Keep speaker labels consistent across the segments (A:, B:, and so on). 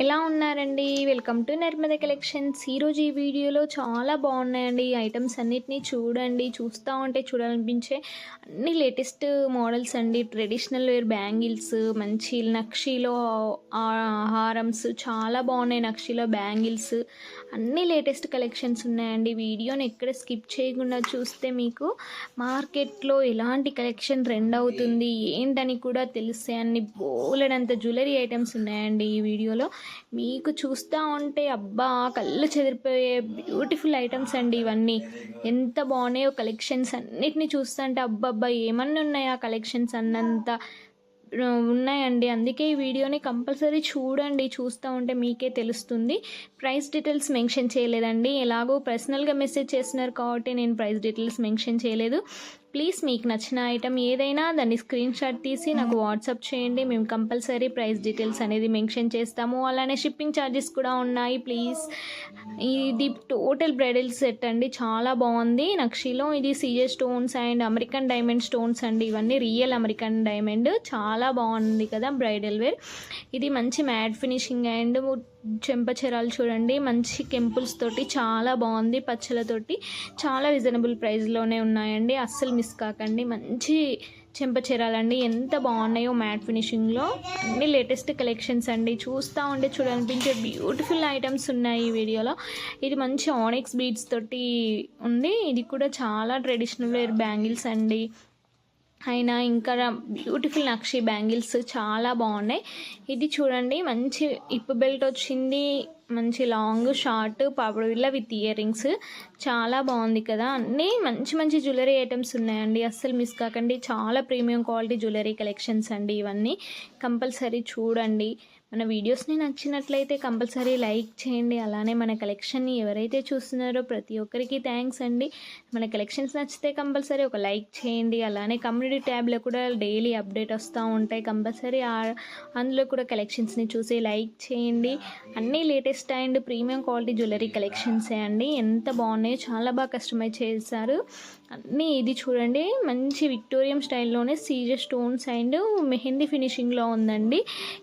A: ఎలా ఉన్నారండి? Welcome to Narmada collections ఈరోజు ఈ వీడియోలో చాలా బాగున్నాయండి. ఈ ఐటమ్స్ అన్నిటినీ చూడండి. చూస్తూ ఉంటే చూడాలనిపించే అన్ని లేటెస్ట్ మోడల్స్ అండి. ట్రెడిషనల్ వేర్ బ్యాంగిల్స్ మంచి నక్షీలో ఆ- హారమ్స్ చాలా బాగున్నాయి. నక్షీలో బ్యాంగిల్స్ అన్ని లేటెస్ట్ కలెక్షన్స్ ఉన్నాయండి. వీడియోని ఎక్కడ స్కిప్ చేయకుండా చూస్తే మీకు మార్కెట్లో ఎలాంటి కలెక్షన్ ట్రెండ్ అవుతుంది ఏంటని కూడా తెలిసే అన్ని బోలెడంత జ్యువెలరీ ఐటమ్స్ ఉన్నాయండి ఈ వీడియోలో. మీకు చూస్తూ ఉంటే అబ్బా కళ్ళు చెదిరిపోయే బ్యూటిఫుల్ ఐటమ్స్ అండి ఇవన్నీ. ఎంత బాగున్నాయో కలెక్షన్స్ అన్నిటిని చూస్తుంటే అబ్బబ్బా ఏమన్నా ఉన్నాయా కలెక్షన్స్ అన్నంత? ఉన్నాయండి. అందుకే ఈ వీడియోని కంపల్సరీ చూడండి. చూస్తూ ఉంటే మీకే తెలుస్తుంది. ప్రైస్ డీటెయిల్స్ మెన్షన్ చేయలేదండి. ఎలాగో పర్సనల్గా మెసేజ్ చేస్తున్నారు కాబట్టి నేను ప్రైస్ డీటెయిల్స్ మెన్షన్ చేయలేదు. ప్లీజ్ మీకు నచ్చిన ఐటమ్ ఏదైనా దాన్ని స్క్రీన్ షాట్ తీసి నాకు వాట్సాప్ చేయండి. మేము కంపల్సరీ ప్రైస్ డీటెయిల్స్ అనేది మెన్షన్ చేస్తాము. అలానే షిప్పింగ్ ఛార్జెస్ కూడా ఉన్నాయి. ప్లీజ్ ఇది టోటల్ బ్రైడల్ సెట్ అండి. చాలా బాగుంది. నక్షిలో ఇది CZ stones and American diamond stones అండి. ఇవన్నీ రియల్ అమెరికన్ డైమండ్. చాలా బాగుంది కదా బ్రైడల్ వేర్. ఇది మంచి మ్యాట్ ఫినిషింగ్ అండ్ చెంపచెరాలు చూడండి. మంచి కెంపుల్స్ తోటి చాలా బాగుంది పచ్చలతోటి చాలా రీజనబుల్ ప్రైస్లోనే ఉన్నాయండి. అస్సలు మిస్ కాకండి. మంచి చెంపచెరాలండి ఎంత బాగున్నాయో మ్యాట్ ఫినిషింగ్లో అన్ని లేటెస్ట్ కలెక్షన్స్ అండి. చూస్తూ ఉంటే చూడాలనిపించే బ్యూటిఫుల్ ఐటమ్స్ ఉన్నాయి ఈ వీడియోలో. ఇది మంచి ఆనిక్స్ బీడ్స్ తోటి ఉంది. ఇది కూడా చాలా ట్రెడిషనల్ వేర్ బ్యాంగిల్స్ అండి. అయినా ఇంకా బ్యూటిఫుల్ నక్షి బ్యాంగిల్స్ చాలా బాగున్నాయి. ఇది చూడండి మంచి ఇప్పు బెల్ట్ వచ్చింది మంచి లాంగ్ షార్ట్ పాపడు ఇలా విత్ ఇయర్ రింగ్స్. చాలా బాగుంది కదా. అన్నీ మంచి మంచి జ్యువెలరీ ఐటమ్స్ ఉన్నాయండి. అస్సలు మిస్ కాకండి. చాలా ప్రీమియం క్వాలిటీ జ్యువెలరీ కలెక్షన్స్ అండి ఇవన్నీ. కంపల్సరీ చూడండి. మన వీడియోస్ని నచ్చినట్లయితే కంపల్సరీ లైక్ చేయండి. అలానే మన కలెక్షన్ని ఎవరైతే చూస్తున్నారో ప్రతి ఒక్కరికి థ్యాంక్స్ అండి. మన కలెక్షన్స్ నచ్చితే కంపల్సరీ ఒక లైక్ చేయండి. అలానే కమ్యూనిటీ ట్యాబ్లో కూడా డైలీ అప్డేట్ వస్తూ ఉంటాయి. కంపల్సరీ అందులో కూడా కలెక్షన్స్ని చూసి లైక్ చేయండి. అన్నీ latest and premium quality jewellery కలెక్షన్సే అండి. ఎంత బాగున్నాయో చాలా బాగా కస్టమైజ్ చేశారు. అన్నీ ఇది చూడండి. మంచి విక్టోరియం స్టైల్లోనే సీజర్ స్టోన్స్ అండ్ మెహందీ ఫినిషింగ్లో ఉందండి.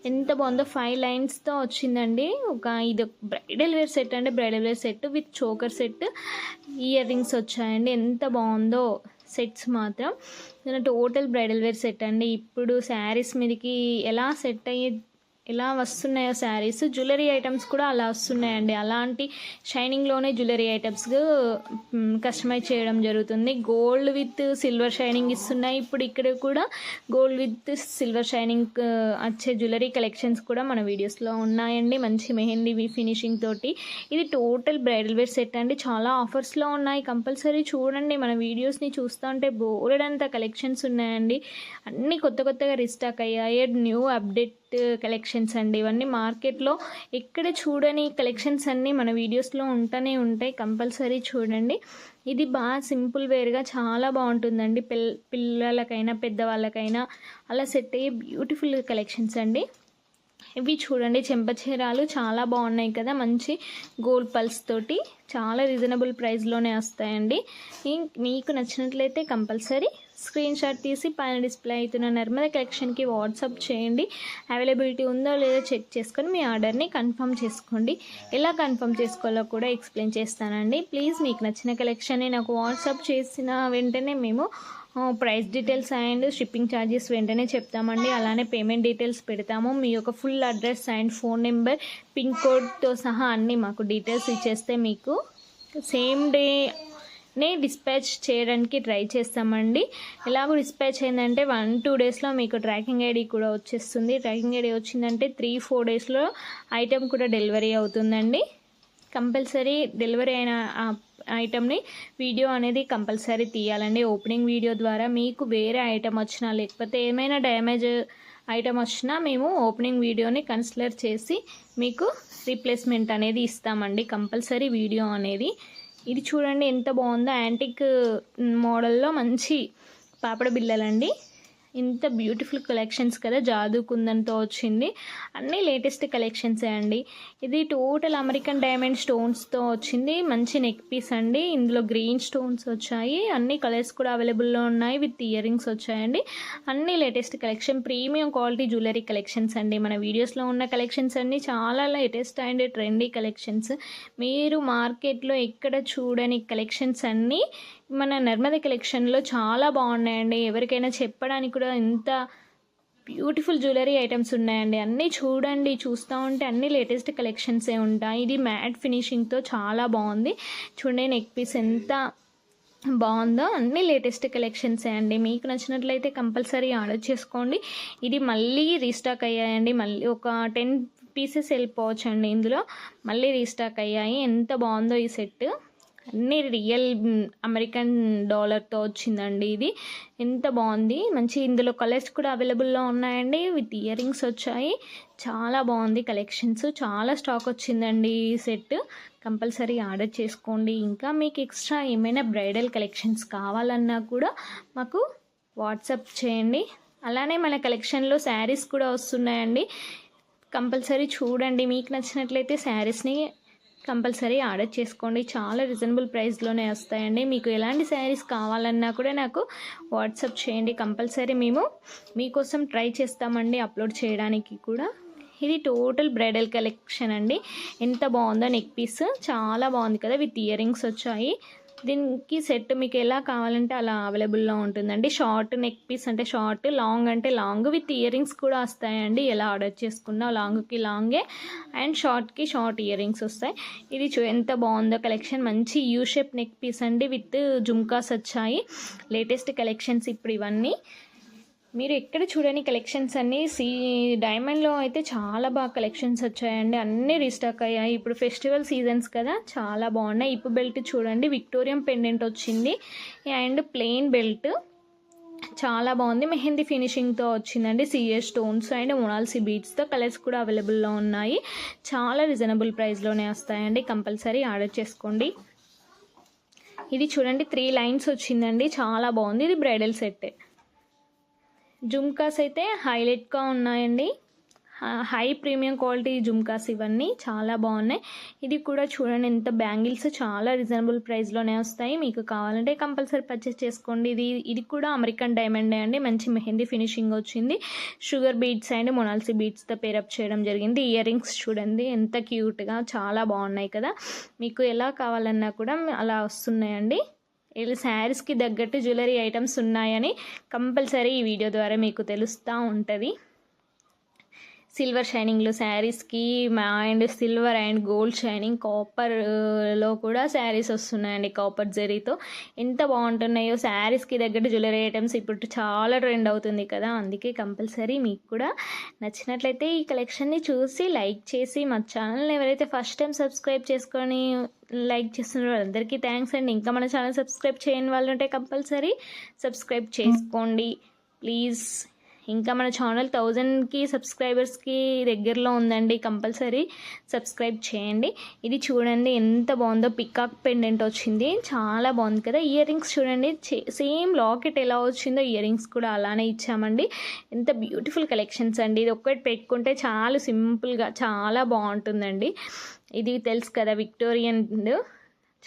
A: ఎంత బాగుందో ఫైవ్ లైన్స్తో వచ్చిందండి. ఒక ఇది బ్రైడల్ వేర్ సెట్ అండి. Bridal wear set with choker set. Earrings వచ్చాయండి. ఎంత బాగుందో సెట్స్ మాత్రం. టోటల్ బ్రైడల్ వేర్ సెట్ అండి. ఇప్పుడు శారీస్ మీదకి ఎలా సెట్ అయ్యే ఎలా వస్తున్నాయో శారీస్? జ్యువెలరీ ఐటమ్స్ కూడా అలా వస్తున్నాయండి. అలాంటి షైనింగ్లోనే జ్యువెలరీ ఐటమ్స్ కస్టమైజ్ చేయడం జరుగుతుంది. గోల్డ్ విత్ సిల్వర్ షైనింగ్ ఇస్తున్నాయి. ఇప్పుడు ఇక్కడ కూడా గోల్డ్ విత్ సిల్వర్ షైనింగ్ వచ్చే జ్యువెలరీ కలెక్షన్స్ కూడా మన వీడియోస్లో ఉన్నాయండి. మంచి మెహందీ ఫినిషింగ్ తోటి. ఇది టోటల్ బ్రైడల్ వేర్ సెట్ అండి. చాలా ఆఫర్స్లో ఉన్నాయి. కంపల్సరీ చూడండి. మన వీడియోస్ని చూస్తూ ఉంటే బోలెడంత కలెక్షన్స్ ఉన్నాయండి. అన్నీ కొత్త కొత్తగా రిస్టాక్ అయ్యాయి. న్యూ అప్డేట్ కలెక్షన్స్ అండి. ఇవన్నీ మార్కెట్లో ఎక్కడ చూడని కలెక్షన్స్ అన్నీ మన వీడియోస్లో ఉంటూనే ఉంటాయి. కంపల్సరీ చూడండి. ఇది బాగా సింపుల్ వేర్గా చాలా బాగుంటుందండి. పిల్ పిల్లలకైనా పెద్దవాళ్ళకైనా అలా సెట్ అయ్యే బ్యూటిఫుల్ కలెక్షన్స్ అండి. ఇవి చూడండి. చెంపచీరాలు చాలా బాగున్నాయి కదా. మంచి గోల్డ్ పల్స్ తోటి చాలా రీజనబుల్ ప్రైస్లోనే వస్తాయండి. మీకు నచ్చినట్లయితే కంపల్సరీ స్క్రీన్ షాట్ తీసి పైన డిస్ప్లే అవుతున్న నర్మద కలెక్షన్కి వాట్సాప్ చేయండి. అవైలబిలిటీ ఉందో లేదో చెక్ చేసుకొని మీ ఆర్డర్ని కన్ఫర్మ్ చేసుకోండి. ఎలా కన్ఫర్మ్ చేసుకోవాలో కూడా ఎక్స్ప్లెయిన్ చేస్తానండి. ప్లీజ్ మీకు నచ్చిన కలెక్షన్ని నాకు వాట్సాప్ చేసిన వెంటనే మేము price details and shipping charges వెంటనే చెప్తామండి. అలానే పేమెంట్ డీటెయిల్స్ పెడతాము. మీ యొక్క full address and phone number pin కోడ్తో సహా అన్నీ మాకు డీటెయిల్స్ ఇచ్చేస్తే మీకు సేమ్ డే నే డిస్పాచ్ చేయడానికి ట్రై చేస్తామండి. ఎలాగో డిస్పాచ్ అయిందంటే వన్ టూ డేస్లో మీకు ట్రాకింగ్ ఐడి కూడా వచ్చేస్తుంది. ట్రాకింగ్ ఐడి వచ్చిందంటే త్రీ ఫోర్ డేస్లో ఐటెం కూడా డెలివరీ అవుతుందండి. కంపల్సరీ డెలివరీ అయిన ఐటమ్ని వీడియో అనేది కంపల్సరీ తీయాలండి. ఓపెనింగ్ వీడియో ద్వారా మీకు వేరే ఐటమ్ వచ్చినా లేకపోతే ఏమైనా డ్యామేజ్ ఐటమ్ వచ్చినా మేము ఓపెనింగ్ వీడియోని కన్సిడర్ చేసి మీకు రీప్లేస్మెంట్ అనేది ఇస్తామండి. కంపల్సరీ వీడియో అనేది. ఇది చూడండి ఎంత బాగుందో యాంటిక్ మోడల్లో మంచి పాపడ బిళ్ళలండి. ఇంత బ్యూటిఫుల్ కలెక్షన్స్ కదా జాదు కుందన్తో వచ్చింది. అన్నీ లేటెస్ట్ కలెక్షన్సే అండి. ఇది టోటల్ అమెరికన్ డైమండ్ స్టోన్స్తో వచ్చింది. మంచి నెక్ పీస్ అండి. ఇందులో గ్రీన్ స్టోన్స్ వచ్చాయి. అన్ని కలర్స్ కూడా అవైలబుల్లో ఉన్నాయి విత్ ఇయర్ రింగ్స్ వచ్చాయండి. అన్ని latest collection premium quality jewellery collections అండి. మన వీడియోస్లో ఉన్న కలెక్షన్స్ అన్నీ చాలా లేటెస్ట్ అండ్ ట్రెండీ కలెక్షన్స్. మీరు మార్కెట్లో ఎక్కడ చూడని కలెక్షన్స్ అన్నీ మన నర్మద కలెక్షన్లో చాలా బాగున్నాయండి. ఎవరికైనా చెప్పడానికి కూడా ఎంత బ్యూటిఫుల్ జ్యువెలరీ ఐటమ్స్ ఉన్నాయండి. అన్నీ చూడండి చూస్తూ ఉంటే అన్ని లేటెస్ట్ కలెక్షన్సే ఉంటాయి. ఇది మ్యాట్ ఫినిషింగ్తో చాలా బాగుంది. చూడండి నెక్ పీస్ ఎంత బాగుందో అన్ని లేటెస్ట్ కలెక్షన్సే అండి. మీకు నచ్చినట్లయితే కంపల్సరీ ఆర్డర్ చేసుకోండి. ఇది మళ్ళీ రీస్టాక్ అయ్యాయండి. మళ్ళీ ఒక టెన్ పీసెస్ వెళ్ళిపోవచ్చు అండి ఇందులో. మళ్ళీ రీస్టాక్ అయ్యాయి. ఎంత బాగుందో ఈ సెట్ అన్ని రియల్ అమెరికన్ డాలర్తో వచ్చిందండి ఇది. ఎంత బాగుంది. మంచి ఇందులో కలర్స్ కూడా అవైలబుల్లో ఉన్నాయండి. విత్ ఇయర్ రింగ్స్ వచ్చాయి. చాలా బాగుంది కలెక్షన్స్. చాలా స్టాక్ వచ్చిందండి ఈ సెట్. కంపల్సరీ ఆర్డర్ చేసుకోండి. ఇంకా మీకు ఎక్స్ట్రా ఏమైనా బ్రైడల్ కలెక్షన్స్ కావాలన్నా కూడా మాకు వాట్సాప్ చేయండి. అలానే మన కలెక్షన్లో శారీస్ కూడా వస్తున్నాయండి. కంపల్సరీ చూడండి. మీకు నచ్చినట్లయితే శారీస్ని కంపల్సరీ ఆర్డర్ చేసుకోండి. చాలా రీజనబుల్ ప్రైస్లోనే వస్తాయండి. మీకు ఎలాంటి శారీస్ కావాలన్నా కూడా నాకు వాట్సాప్ చేయండి. కంపల్సరీ మేము మీకోసం ట్రై చేస్తామండి అప్లోడ్ చేయడానికి కూడా. ఇది టోటల్ బ్రైడల్ కలెక్షన్ అండి. ఎంత బాగుందో నెక్ పీస్. చాలా బాగుంది కదా విత్ ఇయర్ రింగ్స్ వచ్చాయి. దీనికి సెట్ మీకు ఎలా కావాలంటే అలా అవైలబుల్లో ఉంటుందండి. షార్ట్ నెక్ పీస్ అంటే షార్ట్ లాంగ్ అంటే లాంగ్ విత్ ఇయర్ రింగ్స్ కూడా వస్తాయండి. ఎలా ఆర్డర్ చేసుకున్నా లాంగ్కి లాంగే అండ్ షార్ట్కి షార్ట్ ఇయర్ రింగ్స్ వస్తాయి. ఇది ఎంత బాగుందో కలెక్షన్. మంచి యూ షేప్ నెక్ పీస్ అండి విత్ జుమ్కాస్ వచ్చాయి లేటెస్ట్ కలెక్షన్స్ ఇప్పుడు ఇవన్నీ. మీరు ఎక్కడ చూడని కలెక్షన్స్ అన్నీ? సీ డైమండ్లో అయితే చాలా బాగా కలెక్షన్స్ వచ్చాయండి. అన్నీ రీస్టాక్ అయ్యాయి. ఇప్పుడు ఫెస్టివల్ సీజన్స్ కదా చాలా బాగున్నాయి. ఇప్పు బెల్ట్ చూడండి. విక్టోరియం పెండెంట్ వచ్చింది. అండ్ ప్లెయిన్ బెల్ట్ చాలా బాగుంది. మెహందీ ఫినిషింగ్తో వచ్చిందండి. సిఏ స్టోన్స్ అండ్ మొనాల్సీ బీడ్స్తో కలర్స్ కూడా అవైలబుల్లో ఉన్నాయి. చాలా రీజనబుల్ ప్రైస్లోనే వస్తాయండి. కంపల్సరీ ఆర్డర్ చేసుకోండి. ఇది చూడండి. త్రీ లైన్స్ వచ్చిందండి. చాలా బాగుంది. ఇది బ్రైడల్ సెట్ జుమ్కాస్ అయితే హైలైట్గా ఉన్నాయండి. హై ప్రీమియం క్వాలిటీ జుమ్కాస్ ఇవన్నీ చాలా బాగున్నాయి. ఇది కూడా చూడండి ఎంత బ్యాంగిల్స్ చాలా రీజనబుల్ ప్రైస్లోనే వస్తాయి. మీకు కావాలంటే కంపల్సరీ పర్చేస్ చేసుకోండి. ఇది ఇది కూడా అమెరికన్ డైమండ్ అండి. మంచి మెహందీ ఫినిషింగ్ వచ్చింది. షుగర్ బీట్స్ అండ్ మొనాల్సీ బీట్స్తో పేరప్ చేయడం జరిగింది. ఇయర్ రింగ్స్ చూడండి ఎంత క్యూట్గా చాలా బాగున్నాయి కదా. మీకు ఎలా కావాలన్నా కూడా అలా వస్తున్నాయండి. ఇలా శారీస్కి తగ్గట్టు జ్యువెలరీ ఐటమ్స్ ఉన్నాయని కంపల్సరీ ఈ వీడియో ద్వారా మీకు తెలుస్తూ ఉంటుంది. సిల్వర్ షైనింగ్లో శారీస్కి and silver and gold shining కాపర్లో కూడా శారీస్ వస్తున్నాయండి కాపర్ జరీతో. ఎంత బాగుంటున్నాయో శారీస్కి తగ్గట్టు జ్యువెలరీ ఐటమ్స్ ఇప్పుడు చాలా ట్రెండ్ అవుతుంది కదా. అందుకే కంపల్సరీ మీకు కూడా నచ్చినట్లయితే ఈ కలెక్షన్ని చూసి లైక్ చేసి మా ఛానల్ని ఎవరైతే ఫస్ట్ టైం సబ్స్క్రైబ్ చేసుకొని లైక్ చేస్తున్నారు అందరికీ థ్యాంక్స్ అండి ఇంకా మన ఛానల్ సబ్స్క్రైబ్ చేయని వాళ్ళు ఉంటే కంపల్సరీ సబ్స్క్రైబ్ చేసుకోండి. ప్లీజ్. ఇంకా మన ఛానల్ థౌజండ్కి సబ్స్క్రైబర్స్కి దగ్గరలో ఉందండి కంపల్సరీ సబ్స్క్రైబ్ చేయండి. ఇది చూడండి ఎంత బాగుందో పికాక్ పెండెంట్ వచ్చింది. చాలా బాగుంది కదా. ఇయర్ రింగ్స్ చూడండి. సేమ్ లాకెట్ ఎలా వచ్చిందో ఇయర్ రింగ్స్ కూడా అలానే ఇచ్చామండి. ఎంత బ్యూటిఫుల్ కలెక్షన్స్ అండి. ఇది ఒక్కటి పెట్టుకుంటే చాలా సింపుల్గా చాలా బాగుంటుందండి. ఇది తెలుసు కదా విక్టోరియన్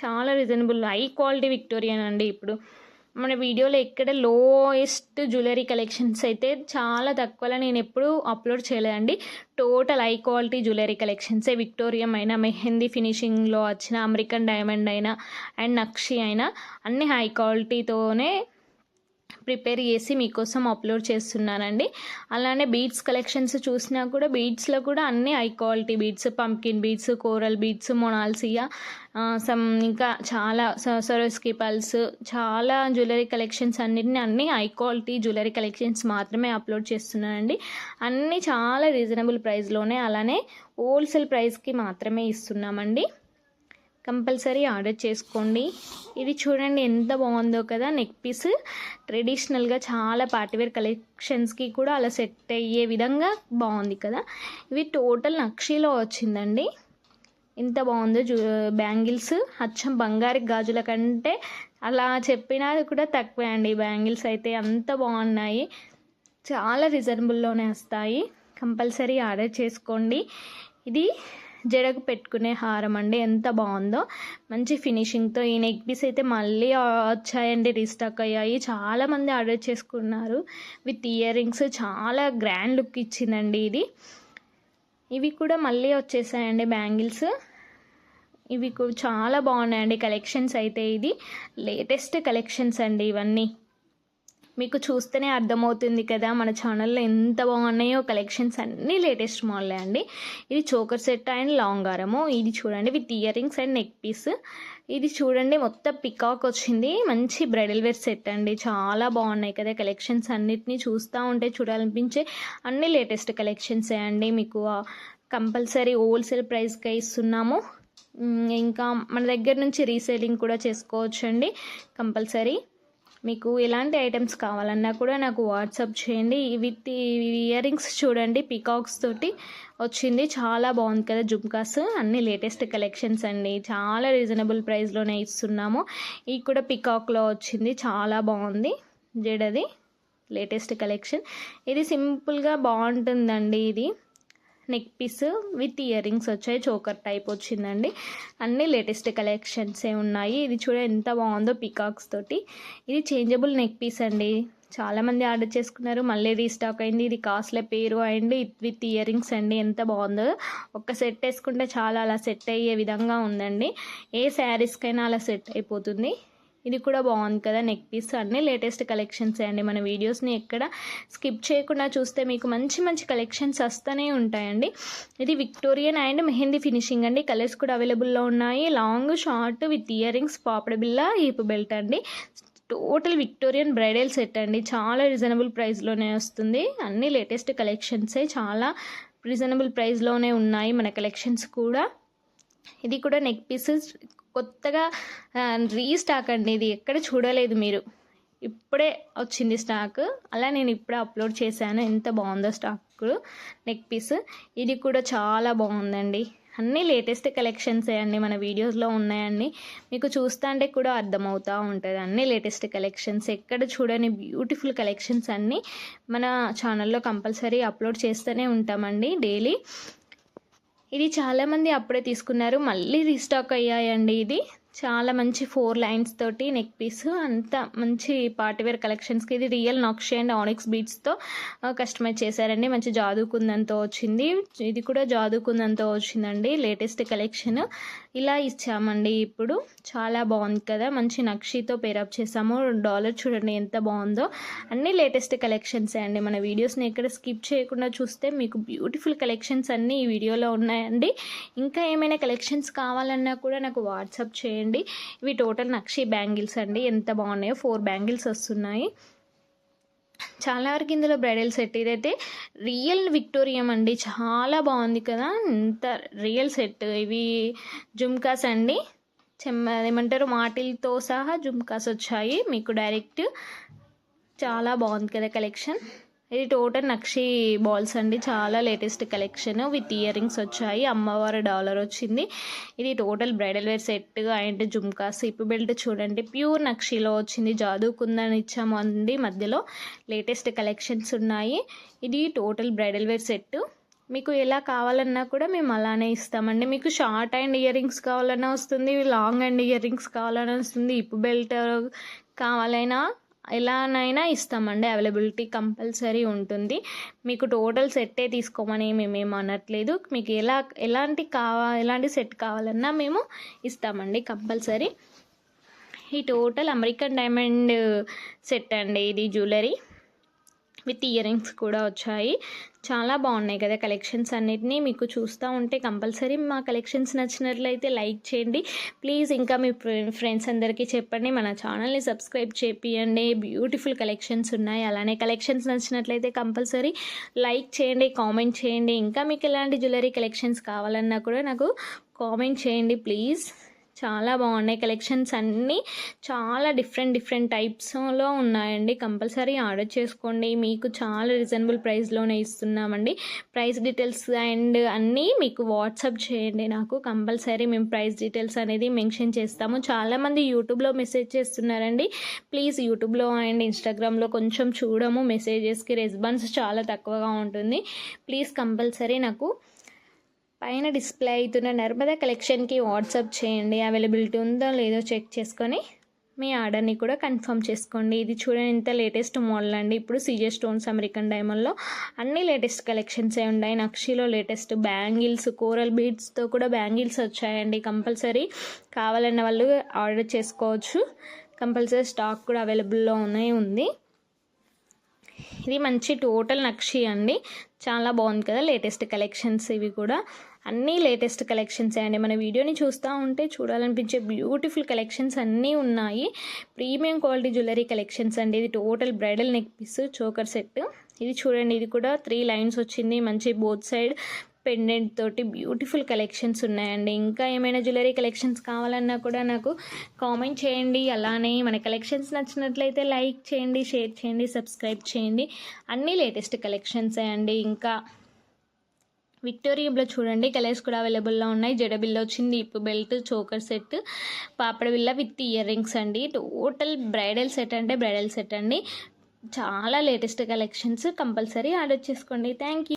A: చాలా రీజనబుల్ హై క్వాలిటీ విక్టోరియన్ అండి ఇప్పుడు. మన వీడియోలో ఎక్కడ లోయెస్ట్ జ్యువెలరీ కలెక్షన్స్ అయితే చాలా తక్కువలో నేను ఎప్పుడూ అప్లోడ్ చేయలేదండి. టోటల్ హై క్వాలిటీ జ్యువెలరీ కలెక్షన్సే విక్టోరియం అయినా మెహందీ ఫినిషింగ్లో వచ్చిన అమెరికన్ డైమండ్ అయినా అండ్ నక్షి అయినా అన్ని హై క్వాలిటీతోనే ప్రిపేర్ చేసి మీకోసం అప్లోడ్ చేస్తున్నానండి. అలానే బీడ్స్ కలెక్షన్స్ చూసినా కూడా బీడ్స్లో కూడా అన్ని high quality beads pumpkin beads coral beads మొనాల్సియా సమ్ ఇంకా చాలా సరోస్కి పల్స్ చాలా జ్యువెలరీ కలెక్షన్స్ అన్నిటిని అన్ని హై క్వాలిటీ జ్యువెలరీ కలెక్షన్స్ మాత్రమే అప్లోడ్ చేస్తున్నానండి. అన్నీ చాలా రీజనబుల్ ప్రైస్లోనే అలానే హోల్సేల్ ప్రైస్కి మాత్రమే ఇస్తున్నామండి. కంపల్సరీ ఆర్డర్ చేసుకోండి. ఇది చూడండి ఎంత బాగుందో కదా నెక్ పీస్ ట్రెడిషనల్గా చాలా పార్టీవేర్ కలెక్షన్స్కి కూడా అలా సెట్ అయ్యే విధంగా బాగుంది కదా. ఇవి టోటల్ నక్షీలో వచ్చిందండి. ఎంత బాగుందో జూ బ్యాంగిల్స్. అచ్చం బంగారు గాజుల కంటే అలా చెప్పినా కూడా తక్కువే అండి. బ్యాంగిల్స్ అయితే అంత బాగున్నాయి. చాలా రీజనబుల్లోనే వస్తాయి. కంపల్సరీ ఆర్డర్ చేసుకోండి. ఇది జడకు పెట్టుకునే హారం అండి. ఎంత బాగుందో. మంచి ఫినిషింగ్తో ఈ నెక్ పీస్ అయితే మళ్ళీ వచ్చాయండి. రీస్టాక్ అయ్యాయి. చాలామంది ఆర్డర్ చేసుకున్నారు. విత్ ఇయర్ రింగ్స్ చాలా గ్రాండ్ లుక్ ఇచ్చిందండి ఇది. ఇవి కూడా మళ్ళీ వచ్చేసాయండి బ్యాంగిల్స్. ఇవి కూడా చాలా బాగున్నాయండి. కలెక్షన్స్ అయితే ఇది. లేటెస్ట్ కలెక్షన్స్ అండి ఇవన్నీ. మీకు చూస్తేనే అర్థమవుతుంది కదా మన ఛానల్లో ఎంత బాగున్నాయో కలెక్షన్స్ అన్నీ లేటెస్ట్ మోడలే అండి. ఇది చోకర్ సెట్ అండ్ లాంగ్ ఆరము. ఇది చూడండి with earrings and neck piece. ఇది చూడండి మొత్తం పికాక్ వచ్చింది. మంచి బ్రైడల్ వేర్ సెట్ అండి. చాలా బాగున్నాయి కదా కలెక్షన్స్ అన్నిటినీ చూస్తూ ఉంటే చూడాలనిపించే అన్ని లేటెస్ట్ కలెక్షన్సే అండి. మీకు కంపల్సరీ హోల్సేల్ ప్రైస్కే ఇస్తున్నాము. ఇంకా మన దగ్గర నుంచి రీసేలింగ్ కూడా చేసుకోవచ్చు అండి కంపల్సరీ. మీకు ఎలాంటి ఐటమ్స్ కావాలన్నా కూడా నాకు వాట్సాప్ చేయండి. విత్ ఇయర్ రింగ్స్ చూడండి పికాక్స్ తోటి వచ్చింది. చాలా బాగుంది కదా జుమ్కాస్. అన్ని లేటెస్ట్ కలెక్షన్స్ అండి. చాలా రీజనబుల్ ప్రైస్లోనే ఇస్తున్నాము. ఇది కూడా పికాక్లో వచ్చింది. చాలా బాగుంది. జడది లేటెస్ట్ కలెక్షన్. ఇది సింపుల్గా బాగుంటుందండి ఇది. Neck piece with earrings వచ్చాయి. చోకర్ టైప్ వచ్చిందండి. అన్ని లేటెస్ట్ కలెక్షన్సే ఉన్నాయి. ఇది చూడ ఎంత బాగుందో పికాక్స్ తోటి. ఇది చేంజబుల్ నెక్ పీస్ అండి. చాలామంది ఆర్డర్ చేసుకున్నారు. మళ్ళీ రీస్టాక్ అయింది. ఇది కాస్ట్లే పేరు అండ్ విత్ ఇయర్ రింగ్స్ అండి. ఎంత బాగుందో. ఒక్క సెట్ వేసుకుంటే చాలా అలా సెట్ అయ్యే విధంగా ఉందండి. ఏ శారీస్కైనా అలా సెట్ అయిపోతుంది. ఇది కూడా బాగుంది కదా నెక్ పీస్ అన్నీ లేటెస్ట్ కలెక్షన్స్ అండి మన వీడియోస్ని ఎక్కడ స్కిప్ చేయకుండా చూస్తే మీకు మంచి మంచి కలెక్షన్స్ వస్తూనే ఉంటాయండి. ఇది విక్టోరియన్ అండ్ మెహందీ ఫినిషింగ్ అండి. కలర్స్ కూడా అవైలబుల్లో ఉన్నాయి. Long short with earrings hip belt అండి. టోటల్ విక్టోరియన్ బ్రైడల్ సెట్ అండి. చాలా రీజనబుల్ ప్రైస్లోనే వస్తుంది. అన్ని లేటెస్ట్ కలెక్షన్సే చాలా రీజనబుల్ ప్రైస్లోనే ఉన్నాయి మన కలెక్షన్స్ కూడా. ఇది కూడా నెక్ పీసెస్ కొత్తగా రీస్టాక్ అండి ఇది ఎక్కడ చూడలేదు మీరు. ఇప్పుడే వచ్చింది స్టాక్. అలా నేను ఇప్పుడే అప్లోడ్ చేశాను. ఎంత బాగుందో స్టాక్. Neck piece. ఇది కూడా చాలా బాగుందండి. అన్నీ లేటెస్ట్ కలెక్షన్సే అండి. మన వీడియోస్లో ఉన్నాయండి. మీకు చూస్తుంటే కూడా అర్థమవుతూ ఉంటుంది. అన్నీ లేటెస్ట్ కలెక్షన్స్. ఎక్కడ చూడని బ్యూటిఫుల్ కలెక్షన్స్ అన్నీ మన ఛానల్లో కంపల్సరీ అప్లోడ్ చేస్తూనే ఉంటామండి డైలీ. ఇది చాలామంది అప్పుడే తీసుకున్నారు. మళ్ళీ రీస్టాక్ అయ్యాయండి ఇది. చాలా మంచి ఫోర్ లైన్స్ తోటి నెక్ పీస్ అంత మంచి పార్టీవేర్ కలెక్షన్స్కి ఇది రియల్ నక్షి అండ్ ఆనిక్స్ బీట్స్తో కస్టమైజ్ చేశారండి. మంచి జాదుకుందంతో వచ్చింది. ఇది కూడా జాదుకుందంతో వచ్చిందండి. లేటెస్ట్ కలెక్షన్ ఇలా ఇచ్చామండి ఇప్పుడు. చాలా బాగుంది కదా. మంచి నక్షితో పేరప్ చేసాము. డాలర్ చూడండి ఎంత బాగుందో. అన్ని లేటెస్ట్ కలెక్షన్సే అండి. మన వీడియోస్ని ఎక్కడ స్కిప్ చేయకుండా చూస్తే మీకు బ్యూటిఫుల్ కలెక్షన్స్ అన్నీ ఈ వీడియోలో ఉన్నాయండి. ఇంకా ఏమైనా కలెక్షన్స్ కావాలన్నా కూడా నాకు వాట్సాప్ చేయండి. ఇవి టోటల్ నక్షి బ్యాంగిల్స్ అండి. ఎంత బాగున్నాయో ఫోర్ బ్యాంగిల్స్ వస్తున్నాయి. చాలా వరకు ఇందులో బ్రైడల్ సెట్ ఇదైతే రియల్ విక్టోరియం అండి. చాలా బాగుంది కదా. ఇంత రియల్ సెట్ ఇవి జుమ్కాస్ అండి. చెమ్మ ఏమంటారు మాటిల్తో సహా జుమ్కాస్ వచ్చాయి. మీకు డైరెక్ట్ చాలా బాగుంది కదా కలెక్షన్ ఇది టోటల్ నక్షి బాల్స్ అండి. చాలా latest collection. With earrings వచ్చాయి. అమ్మవారి డాలర్ వచ్చింది. ఇది total bridal wear set and jhumkas SIP belt చూడండి. ప్యూర్ నక్షిలో వచ్చింది. జాదూ కుందని ఇచ్చాము అండి. మధ్యలో లేటెస్ట్ కలెక్షన్స్ ఉన్నాయి. ఇది టోటల్ బ్రైడల్ వేర్ సెట్. మీకు ఎలా కావాలన్నా కూడా మేము అలానే ఇస్తామండి. మీకు షార్ట్ అండ్ ఇయర్ రింగ్స్ కావాలన్నా వస్తుంది. లాంగ్ అండ్ ఇయర్ రింగ్స్ కావాలన్నా వస్తుంది. ఇప్పు బెల్ట్ కావాలైనా ఎలానైనా ఇస్తామండి. అవైలబిలిటీ కంపల్సరీ ఉంటుంది. మీకు టోటల్ సెట్టే తీసుకోమని మేమేం అనట్లేదు. మీకు ఎలా ఎలాంటి కావా ఎలాంటి సెట్ కావాలన్నా మేము ఇస్తామండి కంపల్సరీ. ఈ టోటల్ అమెరికన్ డైమండ్ సెట్ అండి. ఇది జ్యువెలరీ విత్ ఇయర్ రింగ్స్ కూడా వచ్చాయి. చాలా బాగున్నాయి కదా కలెక్షన్స్ అన్నిటినీ. మీకు చూస్తూ ఉంటే కంపల్సరీ మా కలెక్షన్స్ నచ్చినట్లయితే లైక్ చేయండి. ప్లీజ్ ఇంకా మీ ఫ్రెండ్స్ అందరికీ చెప్పండి. మన ఛానల్ని సబ్స్క్రైబ్ చేపియండి. బ్యూటిఫుల్ కలెక్షన్స్ ఉన్నాయి. అలానే కలెక్షన్స్ నచ్చినట్లయితే కంపల్సరీ లైక్ చేయండి కామెంట్ చేయండి. ఇంకా మీకు ఎలాంటి జ్యువెలరీ కలెక్షన్స్ కావాలన్నా కూడా నాకు కామెంట్ చేయండి ప్లీజ్. చాలా బాగున్నాయి. కలెక్షన్స్ అన్నీ చాలా డిఫరెంట్ డిఫరెంట్ టైప్స్లో ఉన్నాయండి. కంపల్సరీ ఆర్డర్ చేసుకోండి. మీకు చాలా రీజనబుల్ ప్రైస్లోనే ఇస్తున్నామండి. ప్రైస్ డీటెయిల్స్ అండ్ అన్నీ మీకు వాట్సాప్ చేయండి. నాకు కంపల్సరీ మేము ప్రైస్ డీటెయిల్స్ అనేది మెన్షన్ చేస్తాము. చాలామంది యూట్యూబ్లో మెసేజ్ చేస్తున్నారండి. ప్లీజ్ యూట్యూబ్లో అండ్ ఇన్స్టాగ్రామ్లో కొంచెం చూడము. మెసేజెస్కి రెస్పాన్స్ చాలా తక్కువగా ఉంటుంది. ప్లీజ్ కంపల్సరీ నాకు పైన డిస్ప్లే అవుతున్న నర్మదా కలెక్షన్కి వాట్సాప్ చేయండి. అవైలబిలిటీ ఉందో లేదో చెక్ చేసుకొని మీ ఆర్డర్ని కూడా కన్ఫర్మ్ చేసుకోండి. ఇది చూడండి ఇంత లేటెస్ట్ మోడల్ అండి. ఇప్పుడు సీజే స్టోన్స్ అమెరికన్ డైమండ్లో అన్ని లేటెస్ట్ కలెక్షన్సే ఉన్నాయి. నక్షిలో లేటెస్ట్ బ్యాంగిల్స్ కోరల్ బీడ్స్తో కూడా బ్యాంగిల్స్ వచ్చాయండి. కంపల్సరీ కావాలన్న వాళ్ళు ఆర్డర్ చేసుకోవచ్చు. కంపల్సరీ స్టాక్ కూడా అవైలబుల్లో ఉన్నాయి ఉంది. ఇది మంచి టోటల్ నక్షి అండి. చాలా బాగుంది కదా లేటెస్ట్ కలెక్షన్స్ ఇవి కూడా. అన్నీ లేటెస్ట్ కలెక్షన్స్ అండి. మన వీడియోని చూస్తూ ఉంటే చూడాలనిపించే బ్యూటిఫుల్ కలెక్షన్స్ అన్నీ ఉన్నాయి. ప్రీమియం క్వాలిటీ జ్యువెలరీ కలెక్షన్స్ అండి. ఇది total bridal neck piece choker set ఇది చూడండి ఇది కూడా త్రీ లైన్స్ వచ్చింది. మంచి బోత్ సైడ్ పెండెంట్ తోటి బ్యూటిఫుల్ కలెక్షన్స్ ఉన్నాయండి. ఇంకా ఏమైనా జ్యువెలరీ కలెక్షన్స్ కావాలన్నా కూడా నాకు కామెంట్ చేయండి. అలానే మన కలెక్షన్స్ నచ్చినట్లయితే లైక్ చేయండి షేర్ చేయండి సబ్స్క్రైబ్ చేయండి. అన్నీ లేటెస్ట్ కలెక్షన్స్ అండి. ఇంకా విక్టోరియాలో చూడండి కలర్స్ కూడా అవైలబుల్లో ఉన్నాయి. జడబిల్ల వచ్చింది ఇప్పు బెల్ట్ చోకర్ సెట్ పాపడ బిల్ల విత్ ఇయర్ రింగ్స్ అండి. టోటల్ బ్రైడల్ సెట్ అంటే బ్రైడల్ సెట్ అండి. చాలా లేటెస్ట్ కలెక్షన్స్ కంపల్సరీ ఆర్డర్ చేసుకోండి. Thank you